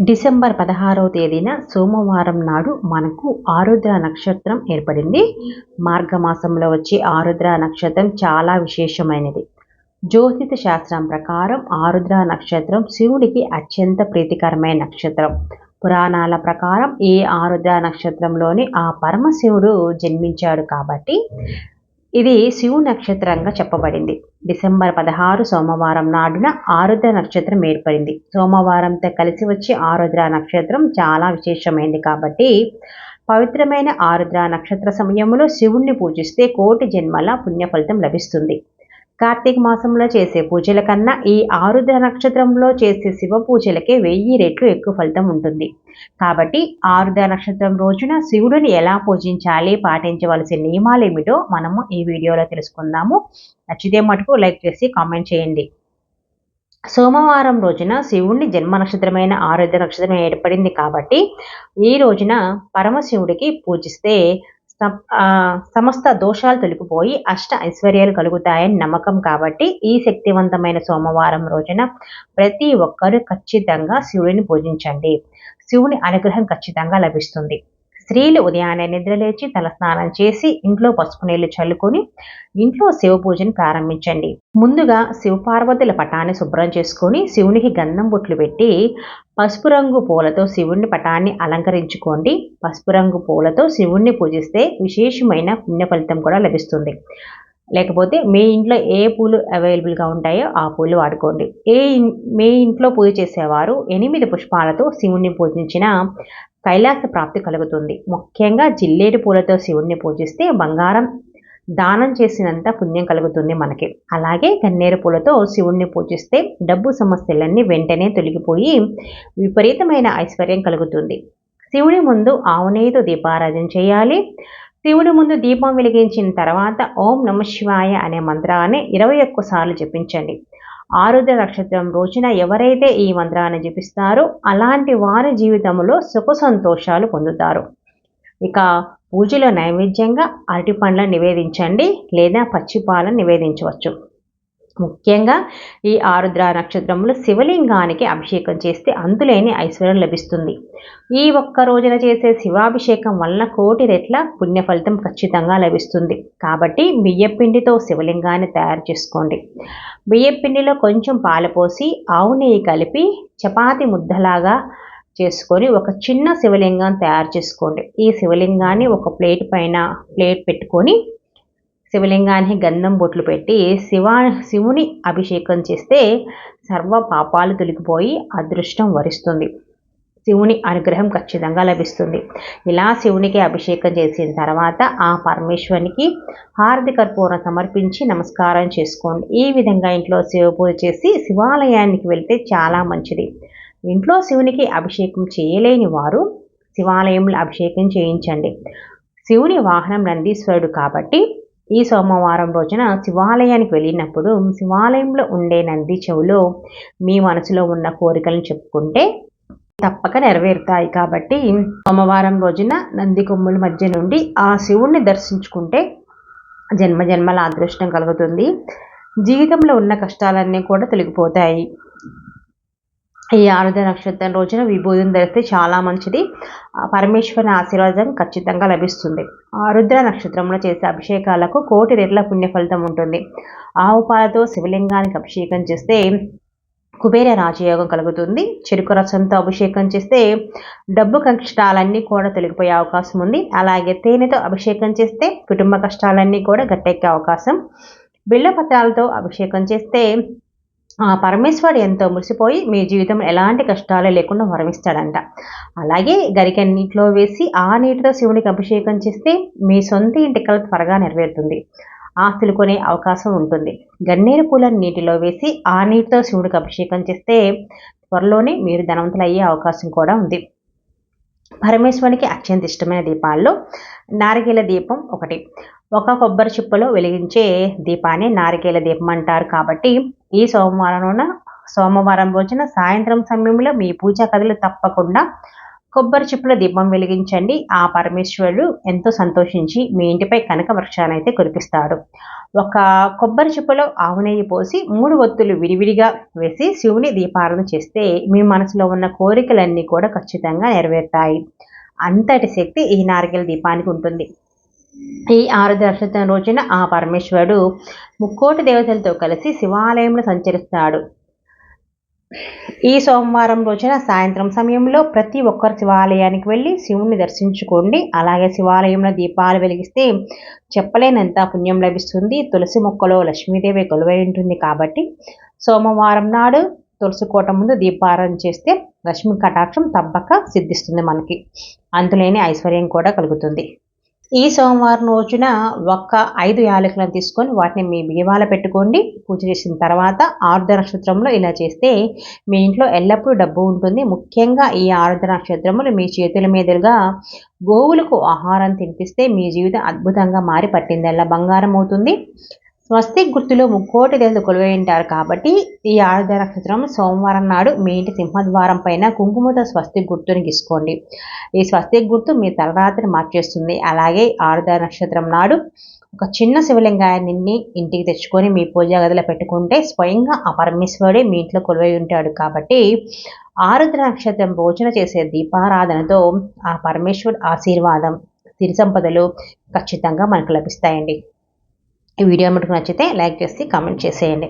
December పదహారవ తేదీన సోమవారం నాడు మనకు ఆరుద్ర నక్షత్రం ఏర్పడింది. మార్గమాసంలో వచ్చే ఆరుద్ర నక్షత్రం చాలా విశేషమైనది. జ్యోతిష శాస్త్రం ప్రకారం ఆరుద్ర నక్షత్రం శివుడికి అత్యంత ప్రీతికరమైన నక్షత్రం. పురాణాల ప్రకారం ఈ ఆరుద్ర నక్షత్రంలోని ఆ పరమశివుడు జన్మించాడు కాబట్టి ఇది శివు నక్షత్రంగా చెప్పబడింది. డిసెంబర్ పదహారు సోమవారం నాడున ఆరుద్ర నక్షత్రం ఏర్పడింది. సోమవారంతో కలిసి వచ్చి ఆరుద్ర నక్షత్రం చాలా విశేషమైంది కాబట్టి పవిత్రమైన ఆరుద్ర నక్షత్ర సమయంలో శివుణ్ణి పూజిస్తే కోటి జన్మల పుణ్య ఫలితం లభిస్తుంది. కార్తీక మాసంలో చేసే పూజల కన్నా ఈ ఆరుద్ర నక్షత్రంలో చేసే శివ పూజలకే వెయ్యి రెట్లు ఎక్కువ ఫలితం ఉంటుంది. కాబట్టి ఆరుద్ర నక్షత్రం రోజున శివుడిని ఎలా పూజించాలి పాటించవలసిన నియమాలు ఏమిటో మనము ఈ వీడియోలో తెలుసుకుందాము. నచ్చితే మటుకు లైక్ చేసి కామెంట్ చేయండి. సోమవారం రోజున శివుణ్ణి జన్మ నక్షత్రమైన ఆరుద్ర నక్షత్రం ఏర్పడింది కాబట్టి ఈ రోజున పరమశివుడికి పూజిస్తే సమస్త దోషాలు తొలగిపోయి అష్ట ఐశ్వర్యాలు కలుగుతాయని నమ్మకం కాబట్టి ఈ శక్తివంతమైన సోమవారం రోజున ప్రతి ఒక్కరూ ఖచ్చితంగా శివుడిని పూజించండి. శివుని అనుగ్రహం ఖచ్చితంగా లభిస్తుంది. స్త్రీలు ఉదయాన్నే నిద్రలేచి తలస్నానం చేసి ఇంట్లో పసుపు నీళ్ళు చల్లుకొని ఇంట్లో శివ పూజను ప్రారంభించండి. ముందుగా శివపార్వతుల పటాన్ని శుభ్రం చేసుకొని శివునికి గంధం బొట్లు పెట్టి పసుపు రంగు పూలతో శివుణ్ణి పటాన్ని అలంకరించుకోండి. పసుపు రంగు పూలతో శివుణ్ణి పూజిస్తే విశేషమైన పుణ్య ఫలితం కూడా లభిస్తుంది. లేకపోతే మీ ఇంట్లో ఏ పూలు అవైలబుల్గా ఉంటాయో ఆ పూలు వాడుకోండి. ఏ మీ ఇంట్లో పూజ చేసేవారు ఎనిమిది పుష్పాలతో శివుణ్ణి పూజించిన కైలాస ప్రాప్తి కలుగుతుంది. ముఖ్యంగా జిల్లేడు పూలతో శివుణ్ణి పూజిస్తే బంగారం దానం చేసినంత పుణ్యం కలుగుతుంది మనకి. అలాగే గన్నేరు పూలతో శివుణ్ణి పూజిస్తే డబ్బు సమస్యలన్నీ వెంటనే తొలగిపోయి విపరీతమైన ఐశ్వర్యం కలుగుతుంది. శివుడి ముందు ఆవునేతో దీపారాధన చేయాలి. శివుడి ముందు దీపం వెలిగించిన తర్వాత ఓం నమ శివాయ అనే మంత్రాన్ని ఇరవై ఒక్కసార్లు జపించండి. ఆరుద్ర నక్షత్రం రోజున ఎవరైతే ఈ మంత్రాన్ని జపిస్తారో అలాంటి వారి జీవితంలో సుఖ సంతోషాలు పొందుతారు. ఇక పూజలో నైవేద్యంగా అరటి పండ్లను నివేదించండి లేదా పచ్చిపాలను నివేదించవచ్చు. ముఖ్యంగా ఈ ఆరుద్ర నక్షత్రంలో శివలింగానికి అభిషేకం చేస్తే అంతులేని ఐశ్వర్యం లభిస్తుంది. ఈ ఒక్క రోజున చేసే శివాభిషేకం వలన కోటి రెట్ల పుణ్య ఫలితం ఖచ్చితంగా లభిస్తుంది. కాబట్టి బియ్యపిండితో శివలింగాన్ని తయారు చేసుకోండి. బియ్యపిండిలో కొంచెం పాలు పోసి ఆవు నెయ్యి కలిపి చపాతి ముద్దలాగా చేసుకొని ఒక చిన్న శివలింగం తయారు చేసుకోండి. ఈ శివలింగాన్ని ఒక ప్లేట్ పైన ప్లేట్ పెట్టుకొని శివలింగానికి గంధం బొట్లు పెట్టి శివా శివుని అభిషేకం చేస్తే సర్వ పాపాలు తొలగిపోయి అదృష్టం వరిస్తుంది. శివుని అనుగ్రహం ఖచ్చితంగా లభిస్తుంది. ఇలా శివునికి అభిషేకం చేసిన తర్వాత ఆ పరమేశ్వరునికి హారతి కర్పూరం సమర్పించి నమస్కారం చేసుకోండి. ఈ విధంగా ఇంట్లో శివ పూజ చేసి శివాలయానికి వెళ్తే చాలా మంచిది. ఇంట్లో శివునికి అభిషేకం చేయలేని వారు శివాలయంలో అభిషేకం చేయించండి. శివుని వాహనం నందీశ్వరుడు కాబట్టి ఈ సోమవారం రోజున శివాలయానికి వెళ్ళినప్పుడు శివాలయంలో ఉండే నంది చెవులో మీ మనసులో ఉన్న కోరికలను చెప్పుకుంటే తప్పక నెరవేరుతాయి. కాబట్టి సోమవారం రోజున నంది కొమ్ముల మధ్య నుండి ఆ శివుణ్ణి దర్శించుకుంటే జన్మ జన్మల అదృష్టం కలుగుతుంది. జీవితంలో ఉన్న కష్టాలన్నీ కూడా తొలగిపోతాయి. ఈ ఆరుద్ర నక్షత్రం రోజున విభూతిని ధరిస్తే చాలా మంచిది. పరమేశ్వరుని ఆశీర్వాదం ఖచ్చితంగా లభిస్తుంది. ఆరుద్ర నక్షత్రంలో చేసే అభిషేకాలకు కోటి రెట్ల పుణ్య ఫలితం ఉంటుంది. ఆవు పాలతో శివలింగానికి అభిషేకం చేస్తే కుబేర రాజయోగం కలుగుతుంది. చెరుకు రసంతో అభిషేకం చేస్తే డబ్బు కష్టాలన్నీ కూడా తొలగిపోయే అవకాశం ఉంది. అలాగే తేనెతో అభిషేకం చేస్తే కుటుంబ కష్టాలన్నీ కూడా గట్టెక్కే అవకాశం. బిళ్ళ పత్రాలతో అభిషేకం చేస్తే ఆ పరమేశ్వరుడు ఎంతో మురిసిపోయి మీ జీవితం ఎలాంటి కష్టాలు లేకుండా వరమిస్తాడంట. అలాగే గరిక నీటిలో వేసి ఆ నీటితో శివునికి అభిషేకం చేస్తే మీ సొంత ఇంటి కళ త్వరగా నెరవేరుతుంది. ఆస్తులు కొనే అవకాశం ఉంటుంది. గన్నేరు పూలను నీటిలో వేసి ఆ నీటితో శివుడికి అభిషేకం చేస్తే త్వరలోనే మీరు ధనవంతులు అయ్యే అవకాశం కూడా ఉంది. పరమేశ్వరునికి అత్యంత ఇష్టమైన దీపాల్లో నారికేల దీపం ఒకటి. ఒక కొబ్బరి చిప్పలో వెలిగించే దీపాన్ని నారికేల దీపం అంటారు కాబట్టి ఈ సోమవారం సోమవారం రోజున సాయంత్రం సమయంలో మీ పూజా కథలు తప్పకుండా కొబ్బరి చిప్పుల దీపం వెలిగించండి. ఆ పరమేశ్వరుడు ఎంతో సంతోషించి మీ ఇంటిపై కనక వృక్షాన్ని అయితే కురిపిస్తాడు. ఒక కొబ్బరి చిప్పలో ఆవు నెయ్యి పోసి మూడు ఒత్తులు విడివిడిగా వేసి శివుని దీపారణ చేస్తే మీ మనసులో ఉన్న కోరికలన్నీ కూడా ఖచ్చితంగా నెరవేరుతాయి. అంతటి శక్తి ఈ నారికెల దీపానికి ఉంటుంది. ఈ ఆరుద్ర నక్షత్రం రోజున ఆ పరమేశ్వరుడు ముక్కోటి దేవతలతో కలిసి శివాలయంలో సంచరిస్తాడు. ఈ సోమవారం రోజున సాయంత్రం సమయంలో ప్రతి ఒక్కరు శివాలయానికి వెళ్ళి శివుణ్ణి దర్శించుకోండి. అలాగే శివాలయంలో దీపాలు వెలిగిస్తే చెప్పలేనంత పుణ్యం లభిస్తుంది. తులసి మొక్కలో లక్ష్మీదేవి కొలువై ఉంటుంది కాబట్టి సోమవారం నాడు తులసి కోట ముందు దీపారాధన చేస్తే లక్ష్మీ కటాక్షం తప్పక సిద్ధిస్తుంది మనకి. అంతులేని ఐశ్వర్యం కూడా కలుగుతుంది. ఈ సోమవారం రోజున ఒక్క ఐదు యాలకులను తీసుకొని వాటిని మీ బియ్యవాల పెట్టుకోండి. పూజ చేసిన తర్వాత ఆరుద్ర నక్షత్రంలో ఇలా చేస్తే మీ ఇంట్లో ఎల్లప్పుడూ డబ్బు ఉంటుంది. ముఖ్యంగా ఈ ఆరుద్ర నక్షత్రములు మీ చేతుల మీదుగా గోవులకు ఆహారం తినిపిస్తే మీ జీవితం అద్భుతంగా మారి పట్టిందల్లా బంగారం అవుతుంది. స్వస్తిక్ గుర్తులో ముక్కోటి దేవతలు కొలువై ఉంటారు కాబట్టి ఈ ఆరుద్ర నక్షత్రం సోమవారం నాడు మీ ఇంటి సింహద్వారం పైన కుంకుమతో స్వస్తిక్ గుర్తుని గీసుకోండి. ఈ స్వస్తిక్ గుర్తు మీ తలరాత్రిని మార్చేస్తుంది. అలాగే ఆరుద్ర నక్షత్రం నాడు ఒక చిన్న శివలింగాన్ని ఇంటికి తెచ్చుకొని మీ పూజా గదిలో పెట్టుకుంటే స్వయంగా ఆ పరమేశ్వరుడే మీ ఇంట్లో కొలువై ఉంటాడు కాబట్టి ఆరుద్ర నక్షత్రం భోజన చేసే దీపారాధనతో ఆ పరమేశ్వరుడు ఆశీర్వాదం సిరి సంపదలు ఖచ్చితంగా మనకు లభిస్తాయండి. ఈ వీడియో మటుకు నచ్చితే లైక్ చేసి కామెంట్ చేసేయండి.